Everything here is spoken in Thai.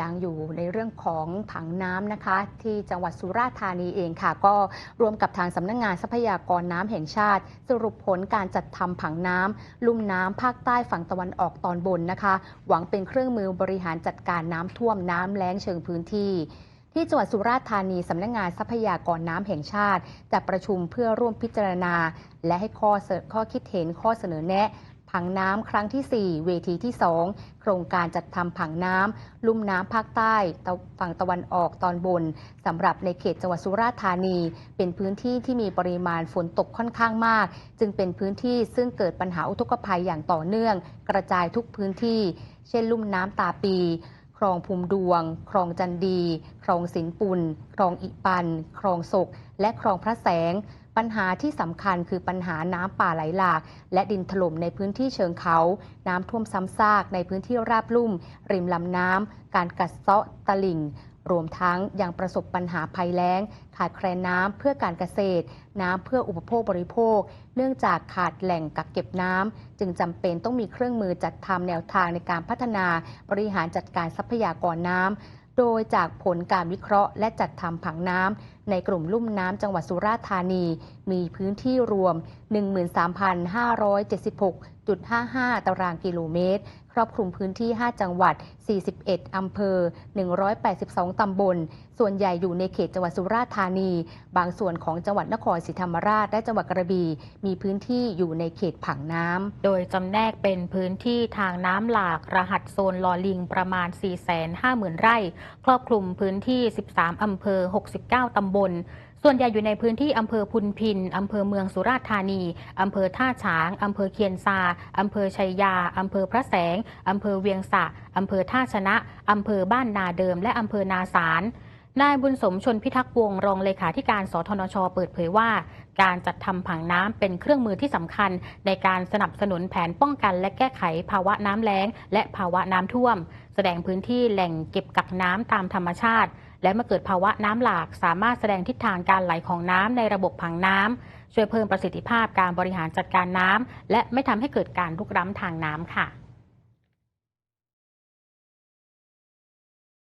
ยังอยู่ในเรื่องของผังน้ำนะคะ ที่จังหวัดสุราษฎร์ธานีเองค่ะ ก็รวมกับทางสำนักงงานทรัพยากรน้ำแห่งชาติ สรุปผลการจัดทำผังน้ำลุ่มน้ำภาคใต้ฝั่งตะวันออกตอนบนนะคะ หวังเป็นเครื่องมือบริหารจัดการน้ำท่วมน้ำแล้งเชิงพื้นที่ที่จังหวัดสุราษฎร์ธานี สำนักงงานทรัพยากรน้ำแห่งชาติจัดประชุมเพื่อร่วมพิจารณา และให้ข้อข้อคิดเห็นข้อเสนอแนะ ผังน้ำครั้งที่ 4 เวทีที่ 2 โครงการจัดทำผังน้ำลุ่มน้ำภาคใต้ฝั่งตะวันออกตอนบนสำหรับในเขตจังหวัดสุราษฎร์ธานี เป็นพื้นที่ที่มีปริมาณฝนตกค่อนข้างมาก จึงเป็นพื้นที่ซึ่งเกิดปัญหาอุทกภัยอย่างต่อเนื่อง กระจายทุกพื้นที่ เช่น ลุ่มน้ำตาปี คลองภูมิดวงคลองจันดีคลองสินปุนคลองอิปันคลองศก และคลองพระแสง ปัญหาที่สำคัญคือปัญหาน้ำป่าไหลหลาก และดินถล่มในพื้นที่เชิงเขา น้ำท่วมซ้ำซากในพื้นที่ราบลุ่ม ริมลำน้ำ การกัดเซาะตลิ่ง รวมทั้งยังประสบปัญหาภัยแล้ง ขาดแคลนน้ำเพื่อการเกษตร น้ำเพื่ออุปโภคบริโภค เนื่องจากขาดแหล่งกักเก็บน้ำจึงจำเป็นต้องมีเครื่องมือจัดทำแนวทางในการพัฒนาบริหารจัดการทรัพยากรน้ำโดยจากผลการวิเคราะห์และจัดทำผังน้ำในกลุ่มลุ่มน้ำจังหวัดสุราษฎร์ธานี มีพื้นที่รวม 13,576.55 ตารางกิโลเมตร ครอบคลุมพื้นที่ 5 จังหวัด 41 อำเภอ 182 ตำบล ส่วนใหญ่อยู่ในเขตจังหวัดสุราษฎร์ธานี บางส่วนของจังหวัดนครศรีธรรมราชและจังหวัดกระบี่ มีพื้นที่อยู่ในเขตผังน้ำ โดยจำแนกเป็นพื้นที่ทางน้ำหลากรหัสโซนลอลิงประมาณ 450,000 ไร่ ครอบคลุมพื้นที่ 13 อำเภอ 69 ตำบลส่วนใหญ่อยู่ในพื้นที่อำเภอพุนพิน อำเภอเมืองสุราษฎร์ธานี อำเภอท่าฉาง อำเภอเคียนซา อำเภอชัยยา อำเภอพระแสง อำเภอเวียงสะ อำเภอท่าชนะ อำเภอบ้านนาเดิม และอำเภอนาสารนายบุญสมชนพิทักษ์วงรองเลขาธิการสทนช เปิดเผยว่า การจัดทำผังน้ำเป็นเครื่องมือที่สำคัญ ในการสนับสนุนแผนป้องกันและแก้ไขภาวะน้ำแล้ง และภาวะน้ำท่วม แสดงพื้นที่แหล่งเก็บกักน้ำตามธรรมชาติ และเมื่อเกิดภาวะน้ำหลากสามารถแสดงทิศทางการไหลของน้ำในระบบผังน้ำช่วยเพิ่มประสิทธิภาพการบริหารจัดการน้ำและไม่ทำให้เกิดการลุกล้ำทางน้ำค่ะ